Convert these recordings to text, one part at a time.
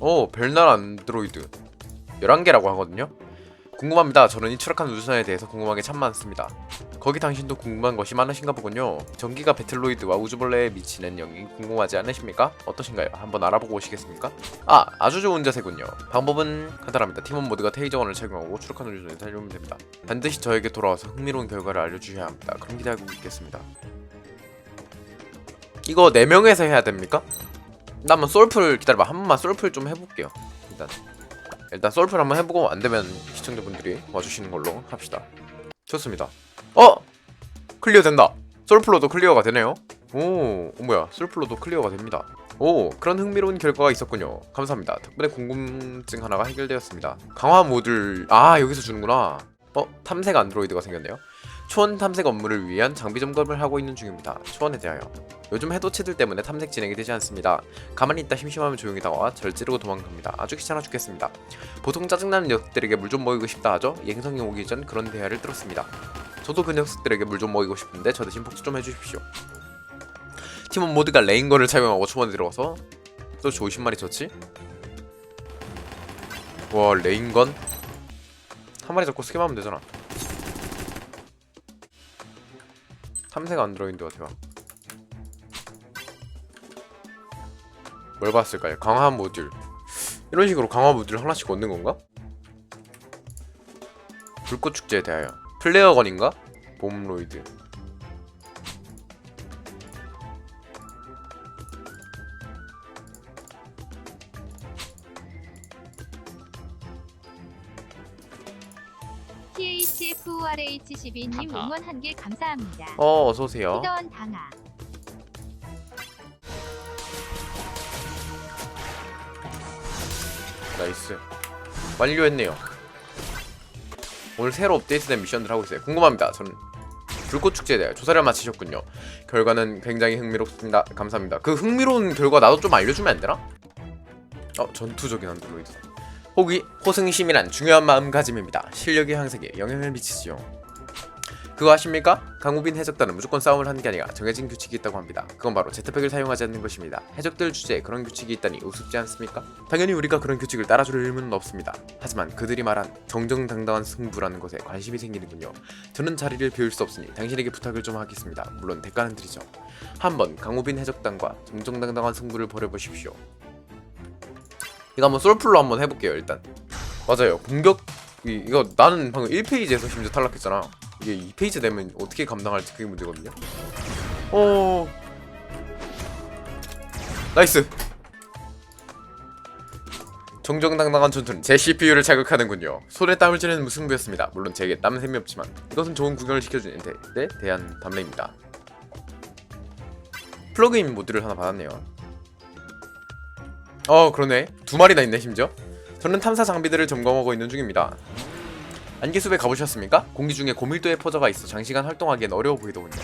오 별날 안드로이드. 11개라고 하거든요? 궁금합니다. 저는 이 추락한 우주선에 대해서 궁금한 게 참 많습니다. 거기 당신도 궁금한 것이 많으신가 보군요. 전기가 배틀로이드와 우주벌레에 미치는 영향이 궁금하지 않으십니까? 어떠신가요? 한번 알아보고 오시겠습니까? 아 아주 좋은 자세군요. 방법은 간단합니다. 팀원 모두가 테이저건을 착용하고 추락한 우주선에 달려오면 됩니다. 반드시 저에게 돌아와서 흥미로운 결과를 알려주셔야 합니다. 그럼 기대하고 있겠습니다. 이거 4명에서 해야 됩니까? 나 한번 솔플 기다려봐. 한 번만 솔플 좀 해볼게요. 일단. 일단 솔플 한번 해보고 안되면 시청자분들이 와주시는 걸로 합시다. 좋습니다. 어! 클리어 된다. 솔플로도 클리어가 되네요. 오, 어, 뭐야. 솔플로도 클리어가 됩니다. 오 그런 흥미로운 결과가 있었군요. 감사합니다. 덕분에 궁금증 하나가 해결되었습니다. 강화 모듈 아 여기서 주는구나. 어? 탐색 안드로이드가 생겼네요 초원 탐색 업무를 위한 장비 점검을 하고 있는 중입니다 초원에 대하여 요즘 해도치들 때문에 탐색 진행이 되지 않습니다. 가만히 있다 심심하면 조용히 다가와 절 찌르고 도망갑니다. 아주 귀찮아 죽겠습니다. 보통 짜증나는 녀석들에게 물 좀 먹이고 싶다 하죠? 예행성이 오기 전 그런 대화를 들었습니다. 저도 그 녀석들에게 물 좀 먹이고 싶은데 저 대신 복수 좀 해주십시오. 팀원 모두가 레인건을 착용하고 초반에 들어가서 또 조심 말이 좋지? 와 레인건? 한 마리 잡고 스킵하면 되잖아. 탐색 안드로이드가 대박. 뭘 봤을까요? 강화 모듈 이런 식으로 강화 모듈 하나씩 얻는 건가? 불꽃 축제에 대하여 플레어건인가? 봄로이드 THFORH12님 응원 한 개 감사합니다. 어 어서오세요. 희던 강아. 나이스. 완료했네요. 오늘 새로 업데이트된 미션들 하고 있어요. 궁금합니다. 저는 불꽃 축제에 대해 조사를 마치셨군요. 결과는 굉장히 흥미롭습니다. 감사합니다. 그 흥미로운 결과 나도 좀 알려주면 안 되나? 어 전투적인 안드로이드 호기 호승심이란 중요한 마음가짐입니다. 실력의 향상에 영향을 미치지요 그거 아십니까? 강우빈 해적단은 무조건 싸움을 하는 게 아니라 정해진 규칙이 있다고 합니다. 그건 바로 제트팩을 사용하지 않는 것입니다. 해적들 주제에 그런 규칙이 있다니 우습지 않습니까? 당연히 우리가 그런 규칙을 따라줄 의무는 없습니다. 하지만 그들이 말한 정정당당한 승부라는 것에 관심이 생기는군요. 저는 자리를 비울 수 없으니 당신에게 부탁을 좀 하겠습니다. 물론 대가는 드리죠. 한번 강우빈 해적단과 정정당당한 승부를 벌여보십시오. 이거 한번 솔플로 한번 해볼게요 일단. 맞아요. 공격 이, 이거 나는 방금 1페이지에서 심지어 탈락했잖아. 이게 2페이지 되면 어떻게 감당할지 그게 문제거든요. 어. 나이스. 정정당당한 전투는 제 CPU를 자극하는군요. 손에 땀을 쥐는 무승부였습니다. 물론 제게 땀은 셈이 없지만 이것은 좋은 구경을 시켜주는 데, 데 대한 담례입니다. 플러그인 모드를 하나 받았네요. 어 그러네. 두 마리나 있네 심지어. 저는 탐사 장비들을 점검하고 있는 중입니다. 안개숲에 가보셨습니까? 공기 중에 고밀도의 포저가 있어 장시간 활동하기엔 어려워 보이더군요.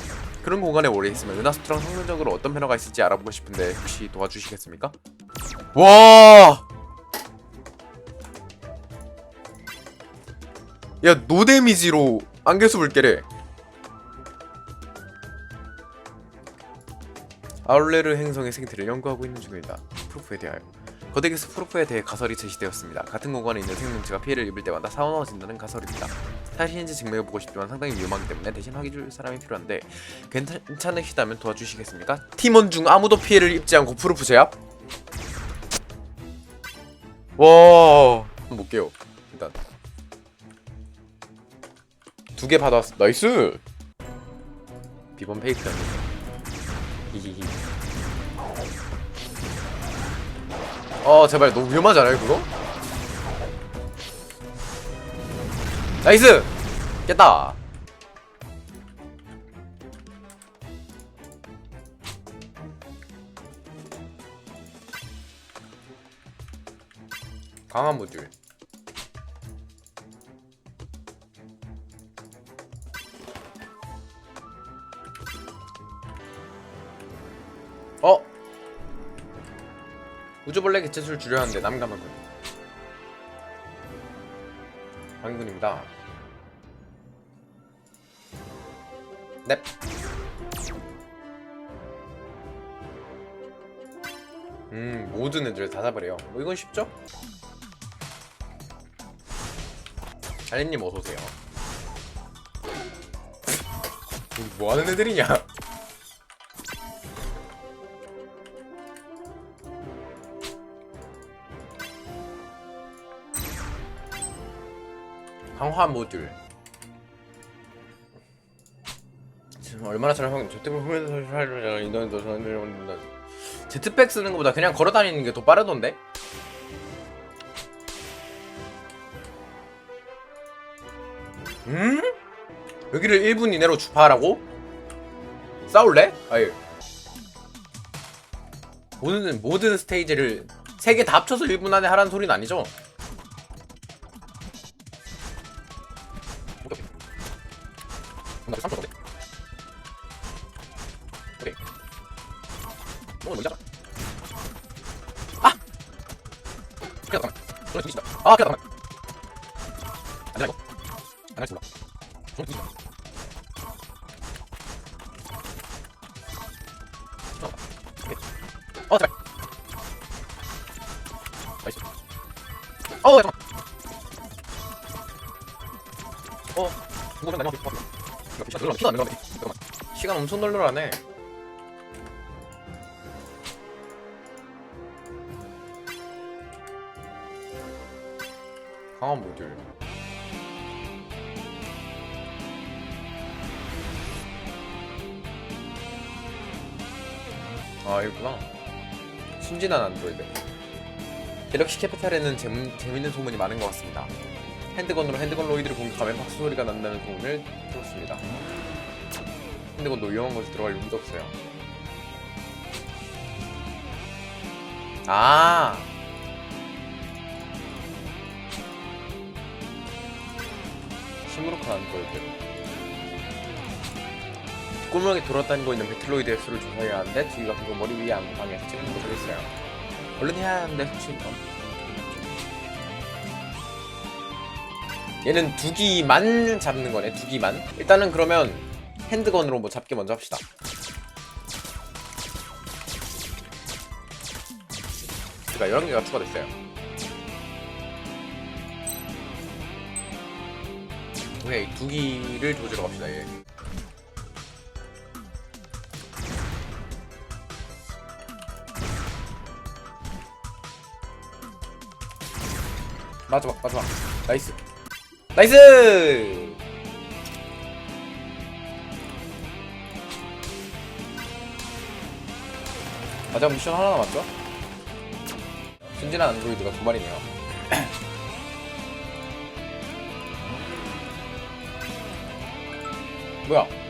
그런 공간에 오래 있으면 은하수트랑 성능적으로 어떤 변화가 있을지 알아보고 싶은데 혹시 도와주시겠습니까? 와! 야 노데미지로 안개숲을 깨래. 아울레르 행성의 생태를 연구하고 있는 중입니다. 프로프에 대하여. 거대기스 프로프에 대해 가설이 제시되었습니다. 같은 공간에 있는 생명체가 피해를 입을 때마다 사나워진다는 가설입니다. 사실인지 증명해보고 싶지만 상당히 위험하기 때문에 대신 확인해줄 사람이 필요한데 괜찮으시다면 도와주시겠습니까? 팀원 중 아무도 피해를 입지 않고 프로프 제압? 와 한번 볼게요 일단 두 개 받았어 나이스 비번 페이크 히히히 어 제발 너무 위험하지 않아요 그거? 나이스! 깼다 강한 모듈 어? 우주벌레 개체수를 줄여야 하는데 남감하군 방군입니다. 넵. 음 모든 애들 다 잡으래요. 뭐 이건 쉽죠? 알리님 어서오세요. 뭐하는 애들이냐 강화 모듈 지금 얼마나 잘하면 저 때문에 후면에서 살려야 인도에서 살려야 제트팩 쓰는 것보다 그냥 걸어 다니는 게 더 빠르던데? 음? 여기를 1분 이내로 주파하라고? 싸울래? 아예 모든 모든 스테이지를 세개다 합쳐서 1분 안에 하라는 소리는 아니죠? 나 3초 어때? 오케이. 어, 뭔지 알아? 아! 그래, 잠깐만. 안 되나, 이거? 안 하겠습니다. 저는 뒤진다. 어, 제발. 나이스. 어, 잠깐만. 어, 이거면 날려 시간 엄청 널널하네. 강화 모듈. 아, 여기구나. 순진한 안드로이드. 갤럭시 캐피탈에는 재밌, 재밌는 소문이 많은 것 같습니다. 핸드건으로 핸드건 로이드를 공격하면 박수 소리가 난다는 소문을 들었습니다. 핸드건도 위험한 곳에 들어갈 용도 없어요. 아, 시무룩한 안드로이드. 꼴목에 돌아다니고 있는 배틀로이드의 수를 조사해야 하는데 뒤가 그거 머리 위에 안 방에서 찍는 거 되겠어요. 얼른 해야 하는데 혹시 어? 얘는 두기만 잡는 거네 두기만. 일단은 그러면 핸드건으로 뭐 잡기 먼저 합시다. 그러니까 이런 개가 추가됐어요. 오케이 두기를 조지러 갑시다 얘. 마지막 마지막. 나이스 나이스! 마지막 미션 하나 남았죠? 순진한 안드로이드가 두 마리네요. 뭐야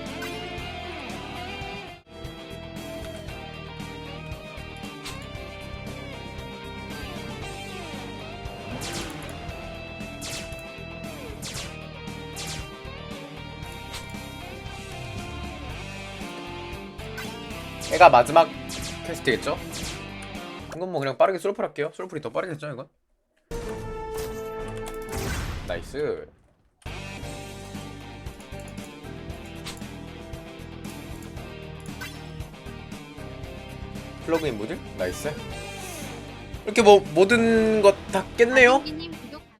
얘가 마지막 퀘스트겠죠? 이건 뭐 그냥 빠르게 솔플 할게요. 솔플이 더 빠르겠죠, 이건? 나이스. 플러그인 모듈? 나이스. 이렇게 뭐 모든 것 다 깼네요. 님